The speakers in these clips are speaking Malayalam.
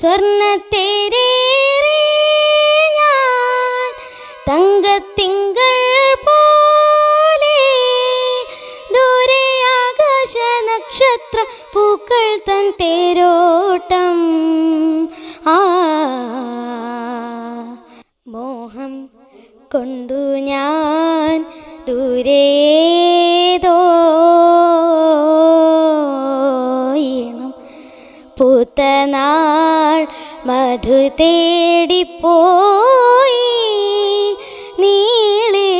സ്വർണത്തേരേറി ഞാൻ തങ്കത്തിങ്കൾ പോലെ. ദൂരെ ആകാശ നക്ഷത്ര പൂക്കൾ തൻ തേരോട്ടം. ആ മോഹം കൊണ്ടു ഞാൻ ദൂരേതോ പൂത്ത നാൾ മധു തേടിപ്പോയി. നീളേ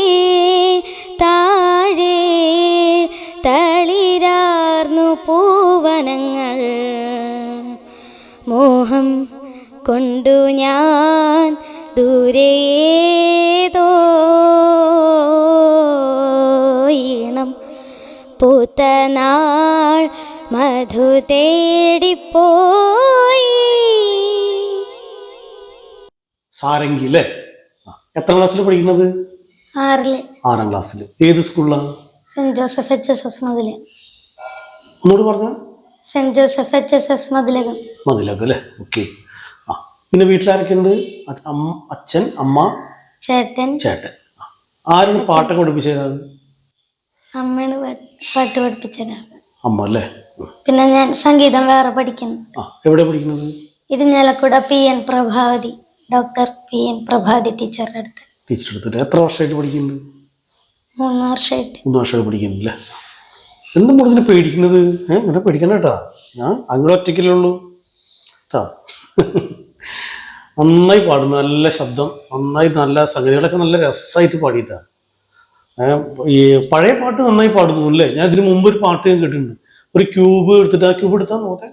താഴെ തളിരാർന്നു പൂവനങ്ങൾ. മോഹം കൊണ്ടു ഞാൻ ദൂരേതോ പൂത്ത നാൾ മധു തേടിപ്പോയി. സാരംഗി അല്ലേ ആ, എത്ര ക്ലാസ്സിൽ പഠിക്കുന്നത്? ആറിൽ. ആറാം ക്ലാസ്സിൽ ഏത് സ്കൂളിലാണ് saint Joseph H S S മതിൽ. ഒന്നുകൂടി പറഞ്ഞ. Saint Joseph H S S Mathilakam. Mathilakam അല്ലേ? ഓക്കെ. ആ പിന്നെ വീട്ടിലാരൊക്കെയുണ്ട്? അച്ഛൻ അമ്മ ചേട്ടൻ. ചേട്ടൻ. ആരും ആരാണ് പാട്ടൊക്കെ പഠിപ്പിച്ചത് അമ്മയാണ് പാട്ട് പഠിപ്പിച്ചതാണ് അമ്മ അല്ലേ പിന്നെ ഞാൻ സംഗീതം വേറെ പഠിക്കുന്നു. ആ എവിടെ പഠിക്കുന്നത്? Irinjalakuda P N Prabhavathi doctor P N Prabhathi ടീച്ചറുടെ അടുത്ത്. ടീച്ചർ എടുത്തിട്ട് എത്ര വർഷമായിട്ട് പഠിക്കുന്നു മൂന്ന് വർഷമായിട്ട്. മൂന്ന് വർഷമായിട്ട് പഠിക്കുന്നില്ലേ? എന്തും കൂടുതൽ പേടിക്കുന്നത്? ഏഹ് ഇങ്ങനെ പേടിക്കണ്ട കേട്ടാ. ഞാൻ അങ്ങനെ ഒറ്റയ്ക്കല്ലേ ഉള്ളൂ. കേട്ടാ നന്നായി പാടും. നല്ല ശബ്ദം. നന്നായി നല്ല സംഗതികളൊക്കെ നല്ല രസമായിട്ട് പാടിയിട്ടാ. ഈ പഴയ പാട്ട് നന്നായി പാടുന്നു അല്ലേ ഞാൻ ഇതിനു മുമ്പ് ഒരു പാട്ട് ഞാൻ കേട്ടിട്ടുണ്ട്. ഒരു ക്യൂബ് എടുത്തിട്ട് ആ ക്യൂബ് എടുത്താൽ നോക്കാൻ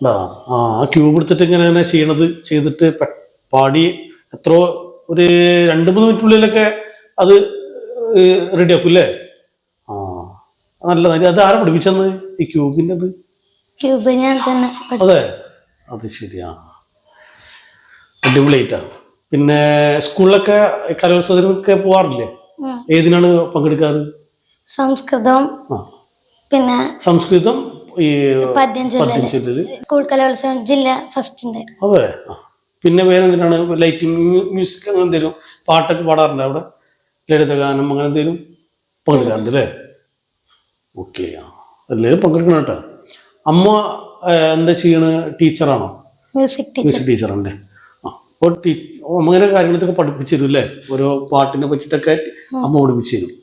ആ ആ ക്യൂബ് എടുത്തിട്ട് ഇങ്ങനെ തന്നെ ചെയ്യണത് ചെയ്തിട്ട് പാടി എത്രയോ ഒരു രണ്ട് മൂന്ന് മിനിറ്റിനുള്ളിലൊക്കെ അത് റെഡി ആക്കും അല്ലേ? ആ നല്ല അത് ആരാ പഠിപ്പിച്ചെന്ന് ഈ ക്യൂബിന്റെ അത്. അതെ അത് ശരിയാ അടിപൊളിയായിട്ടാ. പിന്നെ സ്കൂളിലൊക്കെ കലോത്സവത്തിനൊക്കെ പോവാറില്ലേ. ഏതിനാണ് പങ്കെടുക്കാറ്? സംസ്കൃതം പിന്നെ സംസ്കൃതം ഈ സ്കൂൾ കലോത്സവം ജില്ല ഫസ്റ്റ് ഉണ്ട് അതെ പിന്നെ വേറെ എന്തിനാണ് ലൈറ്റിംഗ് മ്യൂസിക് അങ്ങനെ എന്തെങ്കിലും പാട്ടൊക്കെ പാടാറുണ്ട് അവിടെ? ലളിതഗാനം അങ്ങനെ എന്തെങ്കിലും പങ്കെടുക്കാറുണ്ട് അല്ലേ? ഓക്കെ എല്ലാവരും പങ്കെടുക്കണം കേട്ടോ. അമ്മ എന്താ ചെയ്യണ? ടീച്ചറാണോ? Music teacher. ടീച്ചറാണ് അപ്പോൾ അങ്ങനെ കാര്യങ്ങളൊക്കെ പഠിപ്പിച്ചിരുന്നു അല്ലേ? ഓരോ പാട്ടിനെ പറ്റിയിട്ടൊക്കെ അമ്മ പഠിപ്പിച്ചിരുന്നു. തരും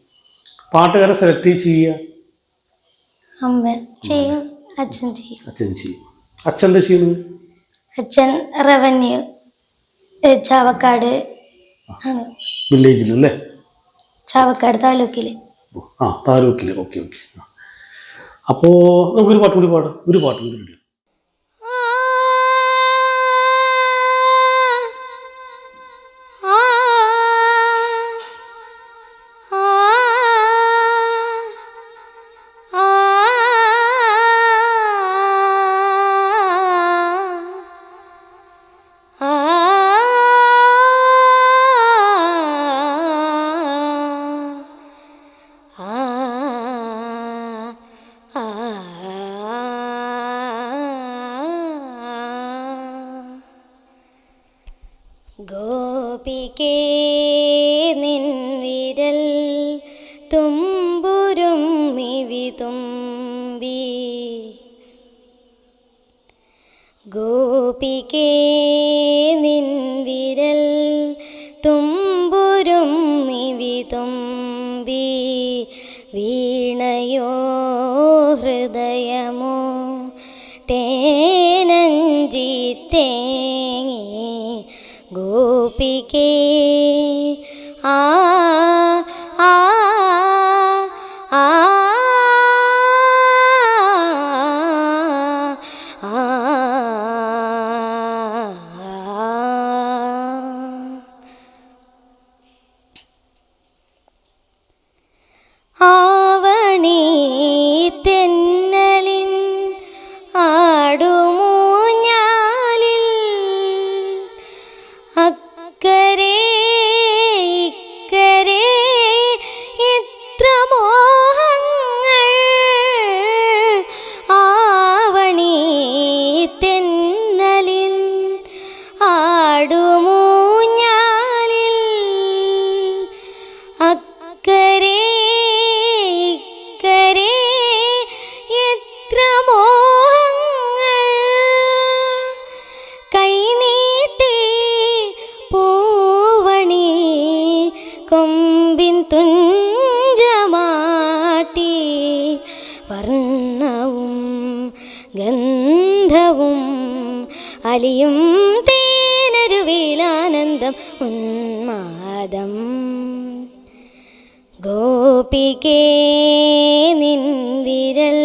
പാട്ടുകാരെ സെലക്ട് ചെയ്യുക? അമ്മ ചെയ്യും അച്ഛൻ ചെയ്യും. അച്ഛൻ ചെയ്യും. അച്ഛൻ എന്താ ചെയ്യുന്നത്? അച്ഛൻ റവന്യൂ ചാവക്കാട് വില്ലേജിലല്ലേ ചാവക്കാട് താലൂക്കിൽ. ആ താലൂക്കിൽ. Okay okay. അപ്പോ നമുക്കൊരു പാട്ട് കൂടി പാടാം. ഒരു പാട്ട് കൂടി വിരൽ തുമ്പുരും നിവി തുമ്പി വീണയോ ഹൃദയമോ? തേനഞ്ചി തേങ്ങി ഗോപികേ ആ വർണവും ഗന്ധവും അലിയും തേനരുവിലാനന്ദം ഉന്മാദം. ഗോപികേ നിന്തിരൽ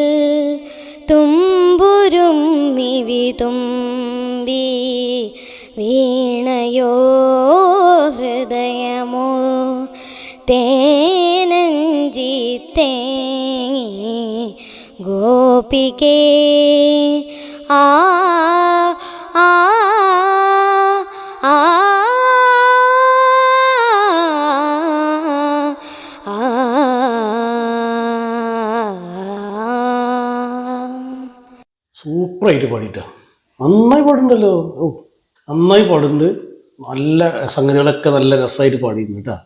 തുമ്പുരും മിവി തുമ്പി വീണയോ ഹൃദയമോ? തേനഞ്ചി തേങ്ങി ഗോപികേ. ആ ആ ആ സൂപ്പറായിട്ട് പാടിയിട്ടാ. നന്നായി പാടുന്നുണ്ടല്ലോ. ഓ നന്നായി പാടുന്നുണ്ട്. നല്ല സംഗതികളൊക്കെ നല്ല രസമായിട്ട് പാടിയിരുന്നു കേട്ടാ.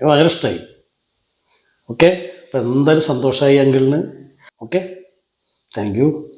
ഭയങ്കര ഇഷ്ടമായി ഓക്കെ അപ്പം എന്തായാലും സന്തോഷമായി അങ്കിളിന്. okay? Thank you.